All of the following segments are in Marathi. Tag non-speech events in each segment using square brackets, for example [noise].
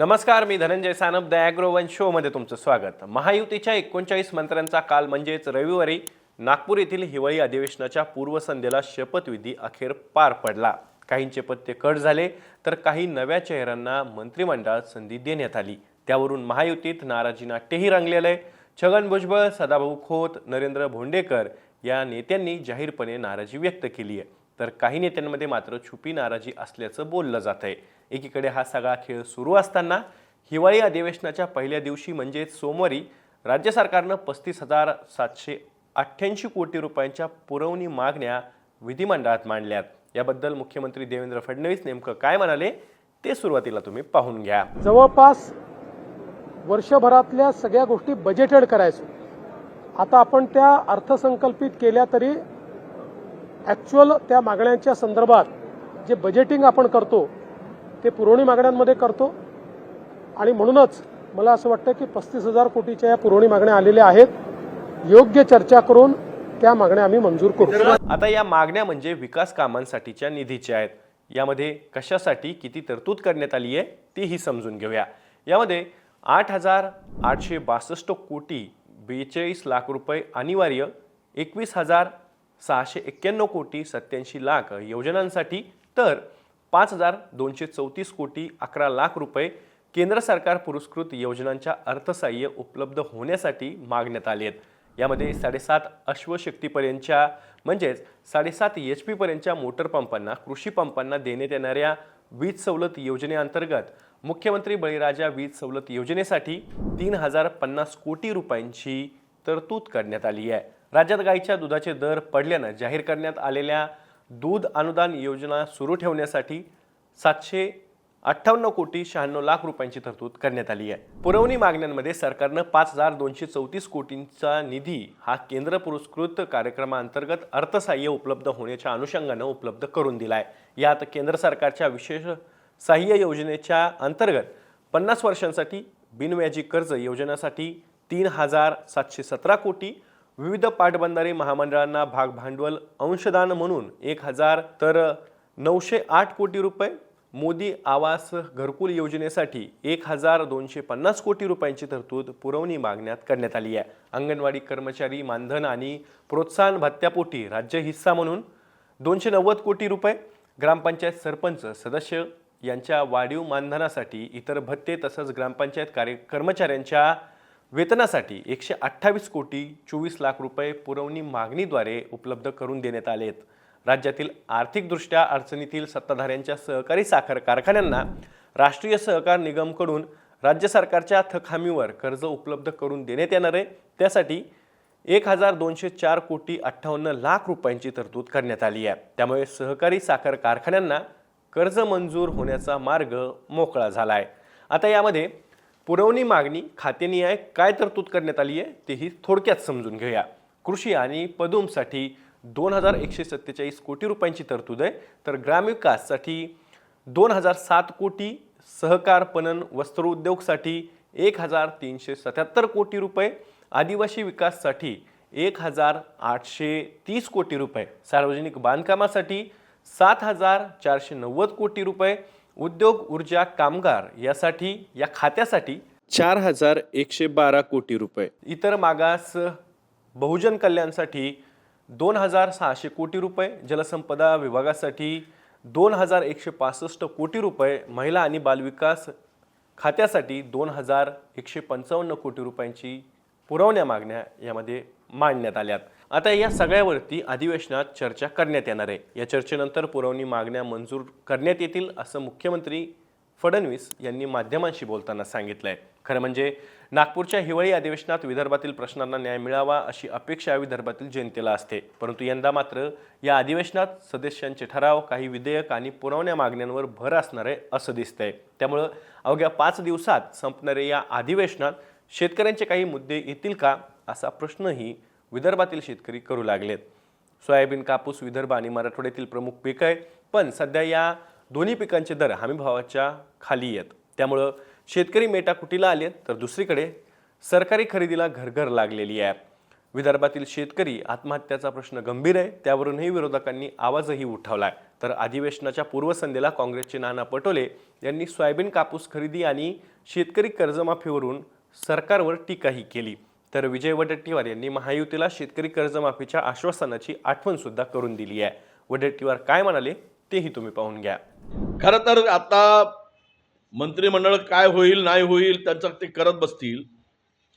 नमस्कार मी Dhananjay Sanap the agro one शोमध्ये तुमचं स्वागत. महायुतीच्या एकोणचाळीस मंत्र्यांचा काल म्हणजेच रविवारी नागपूर येथील हिवाळी अधिवेशनाच्या पूर्वसंध्येला शपथविधी अखेर पार पडला. काहींचे पत्ते कट झाले तर काही नव्या चेहऱ्यांना मंत्रिमंडळात संधी देण्यात आली. त्यावरून महायुतीत नाराजी नाट्यही रंगलेलं आहे छगन भुजबळ सदाभाऊ खोत नरेंद्र भोंडेकर या नेत्यांनी जाहीरपणे नाराजी व्यक्त केली आहे तर काही नेत्यांमध्ये मात्र छुपी नाराजी असल्याचं बोललं जात आहे एकीकडे हा सगळा खेळ सुरू असताना हिवाळी अधिवेशनाच्या पहिल्या दिवशी म्हणजेच सोमवारी राज्य सरकारनं पस्तीस हजार सातशे अठ्ठ्याऐंशी कोटी रुपयांच्या पुरवणी मागण्या विधिमंडळात मांडल्यात. याबद्दल मुख्यमंत्री देवेंद्र फडणवीस नेमकं काय म्हणाले ते सुरुवातीला तुम्ही पाहून घ्या. जवळपास वर्षभरातल्या सगळ्या गोष्टी बजेटेड करायचो. आता आपण त्या अर्थसंकल्पित केल्या तरी ॲक्च्युअल त्या मागण्यांच्या संदर्भात जे बजेटिंग आपण करतो ते पुरवणी मागण्यांमध्ये करतो. आणि म्हणूनच मला असं वाटतं की पस्तीस हजार कोटीच्या या पुरवणी मागण्या आलेल्या आहेत. योग्य चर्चा करून त्या मागण्या आम्ही मंजूर करू. आता या मागण्या म्हणजे विकास कामांसाठीच्या निधीच्या आहेत. यामध्ये कशासाठी किती तरतूद करण्यात आली आहे तीही समजून घेऊया. यामध्ये आठ हजार आठशे बासष्ट कोटी बेचाळीस लाख रुपये अनिवार्य एकवीस हजार सहाशे एक्क्याण्णव कोटी सत्याऐंशी लाख योजनांसाठी. तर पाच हजार दोनशे चौतीस कोटी अकरा लाख रुपये केंद्र सरकार पुरस्कृत योजनांच्या अर्थसाह्य उपलब्ध होण्यासाठी मागण्यात आले आहेत. यामध्ये साडेसात अश्वशक्तीपर्यंतच्या म्हणजेच साडेसात एच पीपर्यंतच्या मोटर पंपांना कृषी पंपांना देण्यात येणाऱ्या वीज सवलत योजनेअंतर्गत मुख्यमंत्री बळीराजा वीज सवलत योजनेसाठी तीन हजार पन्नास कोटी रुपयांची तरतूद करण्यात आली आहे. राज्यात गाईच्या दुधाचे दर पडल्यानं जाहीर करण्यात आलेल्या दूध अनुदान योजना सुरू ठेवण्यासाठी सातशे अठ्ठावन्न कोटी शहाण्णव लाख रुपयांची तरतूद करण्यात आली आहे. पुरवणी मागण्यांमध्ये सरकारनं पाच हजार दोनशे चौतीस कोटींचा निधी हा केंद्र पुरस्कृत कार्यक्रमाअंतर्गत अर्थसहाय्य उपलब्ध होण्याच्या अनुषंगानं उपलब्ध करून दिला आहे यात केंद्र सरकारच्या विशेष सहाय्य योजनेच्या अंतर्गत पन्नास वर्षांसाठी बिनव्याजी कर्ज योजनेसाठी तीन हजार सातशे सतरा कोटी विविध पाटबंधारे महामंडळांना भाग भांडवल अंशदान म्हणून एक हजार तर नऊशे आठ कोटी रुपये मोदी आवास घरकुल योजनेसाठी एक हजार दोनशे पन्नास कोटी रुपयांची तरतूद पुरवणी मागण्यात करण्यात आली आहे. अंगणवाडी कर्मचारी मानधन आणि प्रोत्साहन भत्त्यापोटी राज्य हिस्सा म्हणून दोनशे नव्वद कोटी रुपये ग्रामपंचायत सरपंच सदस्य यांच्या वाढीव मानधनासाठी इतर भत्ते तसंच ग्रामपंचायत कार्य कर्मचाऱ्यांच्या वेतनासाठी एकशे अठ्ठावीस कोटी चोवीस लाख रुपये पुरवणी मागणीद्वारे उपलब्ध करून देण्यात आले आहेत. राज्यातील आर्थिकदृष्ट्या अडचणीतील सत्ताधाऱ्यांच्या सहकारी साखर कारखान्यांना राष्ट्रीय सहकार निगमकडून राज्य सरकारच्या थक हमीवर कर्ज उपलब्ध करून देण्यात येणार आहे. त्यासाठी एक हजार दोनशे चार कोटी अठ्ठावन्न लाख रुपयांची तरतूद करण्यात आली आहे. त्यामुळे सहकारी साखर कारखान्यांना कर्ज मंजूर होण्याचा मार्ग मोकळा झाला आहे. आता यामध्ये पुरवणी मागणी खातेनिहाय काय तरतूद करण्यात आली आहे तेही थोडक्यात समजून घेऊया. कृषी आणि पदूमसाठी दोन हजार एकशे सत्तेचाळीस कोटी रुपयांची तरतूद आहे. तर ग्रामविकाससाठी दोन हजार सात कोटी सहकार पणन वस्त्रोद्योगसाठी एक हजार तीनशे सत्याहत्तर कोटी रुपये आदिवासी विकाससाठी एक हजार आठशे तीस कोटी रुपये सार्वजनिक बांधकामासाठी सात हजार चारशे नव्वद कोटी रुपये उद्योग ऊर्जा कामगार यासाठी या खात्यासाठी चार हजार एकशे बारा कोटी रुपये. इतर मागास बहुजन कल्याणसाठी दोन हजार सहाशे कोटी रुपये जलसंपदा विभागासाठी दोन हजार एकशे पासष्ट कोटी रुपये महिला आणि बालविकास खात्यासाठी दोन हजार एकशे पंचावन्न कोटी रुपयांची पुरवण्या मागण्या यामध्ये मांडण्यात आल्यात. आता या सगळ्यावरती अधिवेशनात चर्चा करण्यात येणार आहे. या चर्चेनंतर पुरवणी मागण्या मंजूर करण्यात येतील असं मुख्यमंत्री फडणवीस यांनी माध्यमांशी बोलताना सांगितलं आहे खरं म्हणजे नागपूरच्या हिवाळी अधिवेशनात विदर्भातील प्रश्नांना न्याय मिळावा अशी अपेक्षा विदर्भातील जनतेला असते. परंतु यंदा मात्र या अधिवेशनात सदस्यांचे ठराव काही विधेयक आणि पुरवण्या मागण्यांवर भर असणार आहे असं दिसतंय. त्यामुळं अवघ्या पाच दिवसात संपणाऱ्या या अधिवेशनात शेतकऱ्यांचे काही मुद्दे येतील का असा प्रश्नही विदर्भातील शेतकरी करू लागलेत. सोयाबीन कापूस विदर्भ आणि मराठवाड्यातील प्रमुख पीक आहे पण सध्या या दोन्ही पिकांचे दर हमीभावाच्या खाली आहेत. त्यामुळं शेतकरी मेटाकुटीला आले तर दुसरीकडे सरकारी खरेदीला घरघर लागलेली आहे. विदर्भातील शेतकरी आत्महत्याचा प्रश्न गंभीर आहे त्यावरूनही विरोधकांनी आवाजही उठवलाय. तर अधिवेशनाच्या पूर्वसंध्येला काँग्रेसचे नाना पटोले यांनी सोयाबीन कापूस खरेदी आणि शेतकरी कर्जमाफीवरून सरकारवर टीकाही केली. तर विजय वडेट्टीवार यांनी महायुतीला शेतकरी कर्जमाफीच्या आश्वासनाची आठवण सुद्धा करून दिली आहे. वडेट्टीवार काय म्हणाले तेही तुम्ही पाहून घ्या. खरं तर आता मंत्रिमंडळ काय होईल नाही होईल त्यांचं ते करत बसतील.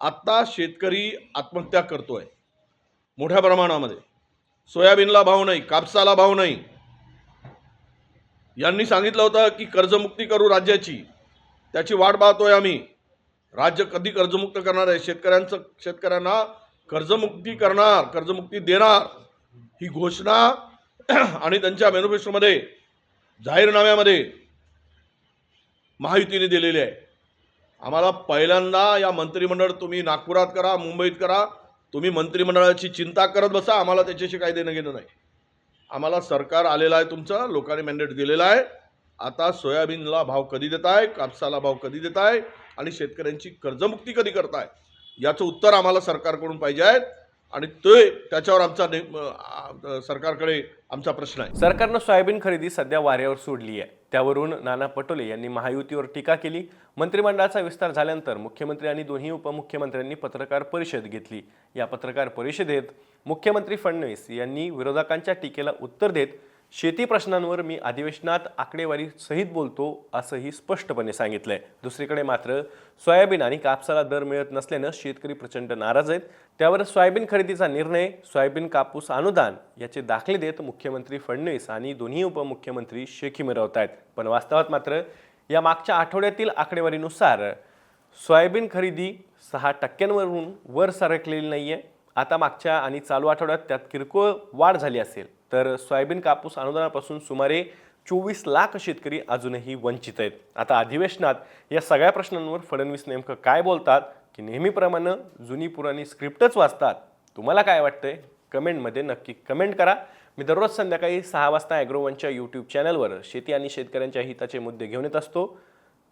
आत्ता शेतकरी आत्महत्या करतोय. मोठ्या प्रमाणामध्ये. सोयाबीनला भाव नाही कापसाला भाव नाही. यांनी सांगितलं होतं की कर्जमुक्ती करू राज्याची. त्याची वाट पाहतोय आम्ही. राज्य कधी कर्जमुक्त करणार आहे? शेतकऱ्यांचं शेतकऱ्यांना कर्जमुक्ती करणार कर्जमुक्ती देणार ही घोषणा [clears throat] आणि त्यांच्या मॅनिफेस्टोमध्ये जाहीरनाम्यामध्ये महायुतीने दिलेली आहे. आम्हाला पहिल्यांदा या मंत्रिमंडळ तुम्ही नागपुरात करा मुंबईत करा तुम्ही मंत्रिमंडळाची चिंता करत बसा आम्हाला त्याच्याशी काही देणं घेणं नाही. आम्हाला सरकार आलेलं आहे तुमचं लोकांनी मॅन्डेट दिलेलं आहे. आता सोयाबीनला भाव कधी देताय कापसाला भाव कधी देताय आणि शेतकऱ्यांची कर्जमुक्ती कधी करताय याचं उत्तर आम्हाला सरकारकडून पाहिजे आहे आणि ते त्याच्यावर आमचा सरकारकडे आमचा प्रश्न आहे. सरकारनं सोयाबीन खरेदी सध्या वाऱ्यावर सोडली आहे. त्यावरून नाना पटोले यांनी महायुतीवर टीका केली. मंत्रिमंडळाचा विस्तार झाल्यानंतर मुख्यमंत्री आणि दोन्ही उपमुख्यमंत्र्यांनी पत्रकार परिषद घेतली. या पत्रकार परिषदेत मुख्यमंत्री फडणवीस यांनी विरोधकांच्या टीकेला उत्तर देत शेती प्रश्नांवर मी अधिवेशनात आकडेवारी सहित बोलतो असंही स्पष्टपणे सांगितलंय. दुसरीकडे मात्र सोयाबीन आणि कापसाला दर मिळत नसल्यानं शेतकरी प्रचंड नाराज आहेत. त्यावर सोयाबीन खरेदीचा निर्णय सोयाबीन कापूस अनुदान याचे दाखले देत मुख्यमंत्री फडणवीस आणि दोन्ही उपमुख्यमंत्री शेखी मिरवत आहेत. पण वास्तवात मात्र या मागच्या आठवड्यातील आकडेवारीनुसार सोयाबीन खरेदी सहा टक्क्यांवरून वर सरकलेली नाही आहे आता मागच्या आणि चालू आठवड्यात त्यात किरकोळ वाढ झाली असेल. तर सोयाबीन कापूस अनुदानापासून सुमारे चोवीस लाख शेतकरी अजूनही वंचित आहेत. आता अधिवेशनात या सगळ्या प्रश्नांवर फडणवीस नेमकं काय बोलतात की नेहमीप्रमाणे जुनी पुराणी स्क्रिप्टच वाचतात तुम्हाला काय वाटतंय? कमेंटमध्ये नक्की कमेंट करा. मी दररोज संध्याकाळी सहा वाजता ॲग्रोवनच्या यूट्यूब चॅनलवर शेती आणि शेतकऱ्यांच्या हिताचे मुद्दे घेऊन येत असतो.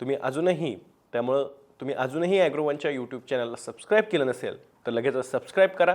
तुम्ही अजूनही त्यामुळं तुम्ही अजूनही ॲग्रोवनच्या यूट्यूब चॅनलला सबस्क्राईब केलं नसेल तर लगेचच सबस्क्राईब करा.